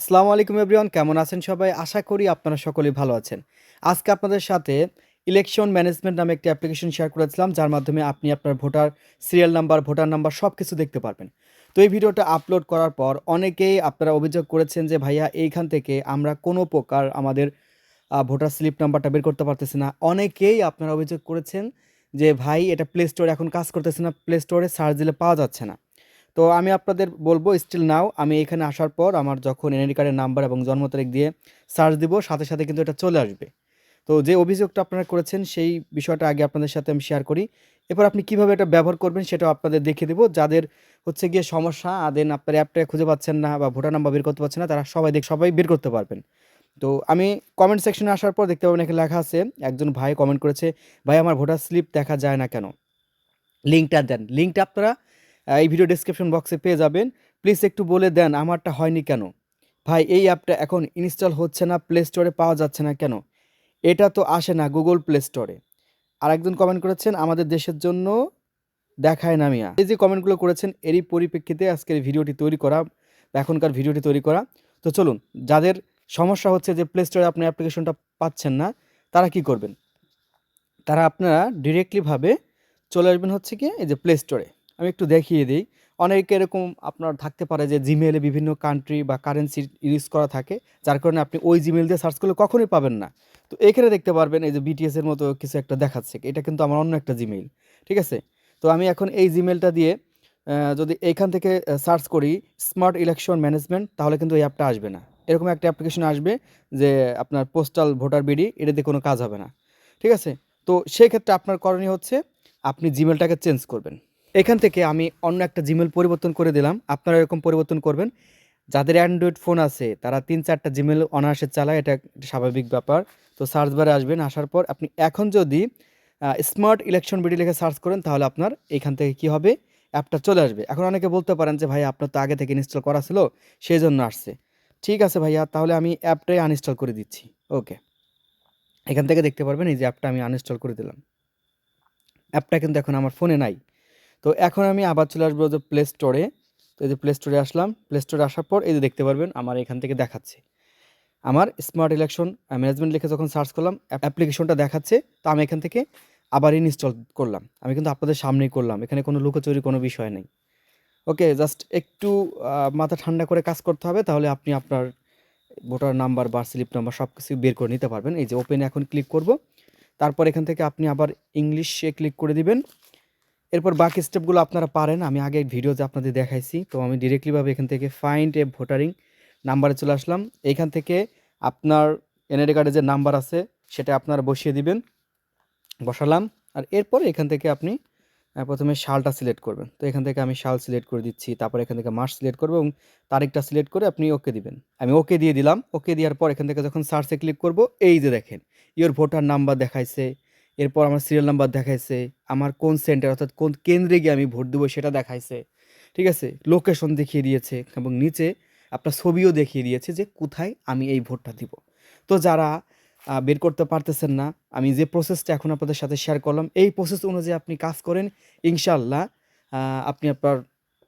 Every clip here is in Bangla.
আসসালামু আলাইকুম এভরিওয়ান, কেমন আছেন সবাই? আশা করি আপনারা সকলেই ভালো আছেন। আজকে আপনাদের সাথে ইলেকশন ম্যানেজমেন্ট নামে একটি অ্যাপ্লিকেশন শেয়ার করেছিলাম, যার মাধ্যমে আপনি আপনার voter serial number, voter number সব কিছু দেখতে পারবেন। তো এই ভিডিওটা আপলোড করার পর অনেকেই আপনারা অভিযোগ করেছেন যে, ভাইয়া, এইখান থেকে আমরা কোনো প্রকার আমাদের ভোটার স্লিপ নাম্বারটা বের করতে পারতেছি না। অনেকেই আপনারা অভিযোগ করেছেন যে, ভাই, এটা প্লে স্টোরে এখন কাজ করতেছে না, প্লে স্টোরে সার্চ দিলে পাওয়া যাচ্ছে না। তো আমি আপনাদের বলব স্টিল নাও আমি এখানে আসার পর আমার যখন এনআইডি কার্ডের নাম্বার এবং জন্ম তারিখ দিয়ে সার্চ দিব, সাথে সাথে কিন্তু এটা চলে আসবে। তো যে অভিযোগটা আপনারা করেছেন, সেই বিষয়টা আগে আপনাদের সাথে আমি শেয়ার করি। এরপর আপনি কীভাবে এটা ব্যবহার করবেন সেটাও আপনাদের দেখিয়ে দেবো। যাদের হচ্ছে গিয়ে সমস্যা দেন আপনার অ্যাপটা খুঁজে পাচ্ছেন না বা ভোটার নাম্বার বের করতে পারছেন না, তারা সবাই দেখ, সবাই বের করতে পারবেন। তো আমি কমেন্ট সেকশনে আসার পর দেখতে পাবেন এখানে লেখা আছে, একজন ভাই কমেন্ট করেছে, ভাই, আমার ভোটার স্লিপ দেখা যায় না কেন? লিঙ্কটা দেন। লিঙ্কটা আপনারা এই ভিডিও ডেসক্রিপশন বক্সে পেয়ে যাবেন। প্লিজ একটু বলে দেন, আমারটা হয়নি কেন? ভাই, এই অ্যাপটা এখন ইনস্টল হচ্ছে না প্লে স্টোরে পাওয়া যাচ্ছে না কেন? এটা তো আসে না গুগল প্লে স্টোরে আর একজন কমেন্ট করেছেন, আমাদের দেশের জন্য দেখায় না মিয়া। এই যে কমেন্টগুলো করেছেন, এরই পরিপ্রেক্ষিতে আজকের ভিডিওটি তৈরি করা, এখনকার ভিডিওটি তৈরি করা। তো চলুন, যাদের সমস্যা হচ্ছে যে প্লে স্টোরে আপনি অ্যাপ্লিকেশনটা পাচ্ছেন না, তারা কি করবেন? তারা আপনারা ডিরেক্টলিভাবে চলে আসবেন হচ্ছে কি, এই যে প্লে স্টোরে আমি একটু দেখিয়ে দিই। অনেকে এরকম আপনার থাকতে পারে যে জিমেলে বিভিন্ন কান্ট্রি বা কারেন্সি ইউজ করা থাকে, যার কারণে আপনি ওই জিমেল দিয়ে সার্চ করলে কখনোই পাবেন না। তো এখানে দেখতে পারবেন এই যে বিটিএসের মতো কিছু একটা দেখাচ্ছে। এটা কিন্তু আমার অন্য একটা জিমেইল ঠিক আছে? তো আমি এখন এই জিমেলটা দিয়ে যদি এইখান থেকে সার্চ করি স্মার্ট ইলেকশন ম্যানেজমেন্ট তাহলে কিন্তু এই অ্যাপটা আসবে না। এরকম একটা অ্যাপ্লিকেশন আসবে যে আপনার পোস্টাল ভোটার বিডি এটা দিয়ে কোনো কাজ হবে না, ঠিক আছে? তো সেই ক্ষেত্রে আপনার করণীয় হচ্ছে, আপনি জিমেলটাকে চেঞ্জ করবেন। এখান থেকে আমি অন্য একটা জিমেল পরিবর্তন করে দিলাম। আপনারা এরকম পরিবর্তন করবেন। যাদের অ্যান্ড্রয়েড ফোন আছে, তারা তিন চারটা জিমেল অনায়াসে চালায়, এটা স্বাভাবিক ব্যাপার। তো সার্চ বারে আসবেন, আসার পর আপনি এখন যদি স্মার্ট ইলেকশন বিডি লিখে সার্চ করেন, তাহলে আপনার এখান থেকে কি হবে? অ্যাপটা চলে আসবে। এখন অনেকে বলতে পারেন যে, ভাই, আপনার তো আগে থেকে ইনস্টল করা ছিল সেই জন্য আসছে। ঠিক আছে ভাইয়া, তাহলে আমি অ্যাপটাই আনইনস্টল করে দিচ্ছি। ওকে। এখান থেকে দেখতে পারবেন, এই যে অ্যাপটা আমি আনইনস্টল করে দিলাম। অ্যাপটা কিন্তু এখন আমার ফোনে নাই। তো এখন আমি আবার চলে আসব যে প্লে স্টোরে তো এই যে প্লে স্টোরে আসলাম। প্লে স্টোরে আসার পর এই যে দেখতে পারবেন, আমার এখান থেকে দেখাচ্ছে। আমার স্মার্ট ইলেকশন ম্যানেজমেন্ট লিখে যখন সার্চ করলাম অ্যাপ্লিকেশনটা দেখাচ্ছে, তো আমি এখান থেকে আবার ইনস্টল করলাম। আমি কিন্তু আপনাদের সামনেই করলাম, এখানে কোনো লুকোচুরি, কোনো বিষয় নেই। ওকে জাস্ট একটু মাথা ঠান্ডা করে কাজ করতে হবে, তাহলে আপনি আপনার ভোটার নাম্বার বা স্লিপ নাম্বার সব কিছু বের করে নিতে পারবেন। এই যে ওপেনে এখন ক্লিক করব। তারপর এখান থেকে আপনি আবার ইংলিশে ক্লিক করে দিবেন। এরপর বাকি স্টেপগুলো আপনারা পারেন। আমি আগে ভিডিওতে আপনাদের দেখাইছি। তো আমি ডিরেক্টলিভাবে এখান থেকে ফাইন্ড এ ভোটারিং নাম্বারে চলে আসলাম। এইখান থেকে আপনার এনআইডি কার্ডে যে নাম্বার আছে, সেটা আপনারা বসিয়ে দিবেন। বসালাম। আর এরপর এখান থেকে আপনি প্রথমে শালটা সিলেক্ট করবেন। তো এখান থেকে আমি শাল সিলেক্ট করে দিচ্ছি, তারপর এখান থেকে মাস সিলেক্ট করব এবং তারিখটা সিলেক্ট করে আপনি ওকে দিবেন। আমি ওকে দিয়ে দিলাম। ওকে দেওয়ার পর এখান থেকে যখন সার্চে ক্লিক করব, এই যে দেখেন ইওর ভোটার নাম্বার দেখাইছে। এরপর আমার সিরিয়াল নাম্বার দেখাইছে, আমার কোন সেন্টার অর্থাৎ কোন কেন্দ্রে গিয়ে আমি ভোট দেবো সেটা দেখাইছে, ঠিক আছে? লোকেশন দেখিয়ে দিয়েছে এবং নিচে আপনার ছবিও দেখিয়ে দিয়েছে যে কোথায় আমি এই ভোটটা দিব। তো যারা বের করতে পারতেছেন না, আমি যে প্রসেসটা এখন আপনাদের সাথে শেয়ার করলাম, এই প্রসেস অনুযায়ী আপনি কাজ করেন ইনশাল্লাহ আপনি আপনার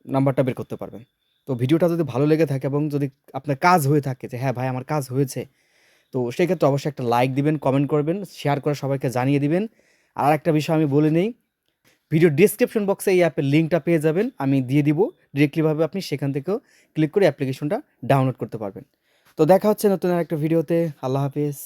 নাম্বারটা বের করতে পারবেন। তো ভিডিওটা যদি ভালো লেগে থাকে এবং যদি আপনার কাজ হয়ে থাকে যে হ্যাঁ ভাই, আমার কাজ হয়েছে তো সেক্ষেত্রে অবশ্যই একটা লাইক দিবেন কমেন্ট করবেন শেয়ার করে সবাইকে জানিয়ে দিবেন। আর একটা বিষয় আমি বলে নেই ভিডিও ডিসক্রিপশন বক্সে এই অ্যাপের লিঙ্কটা পেয়ে যাবেন, আমি দিয়ে দিব। ডিরেক্টলিভাবে আপনি সেখান থেকেও ক্লিক করে অ্যাপ্লিকেশনটা ডাউনলোড করতে পারবেন। তো দেখা হচ্ছে নতুন আর একটা ভিডিওতে আল্লাহ হাফিজ।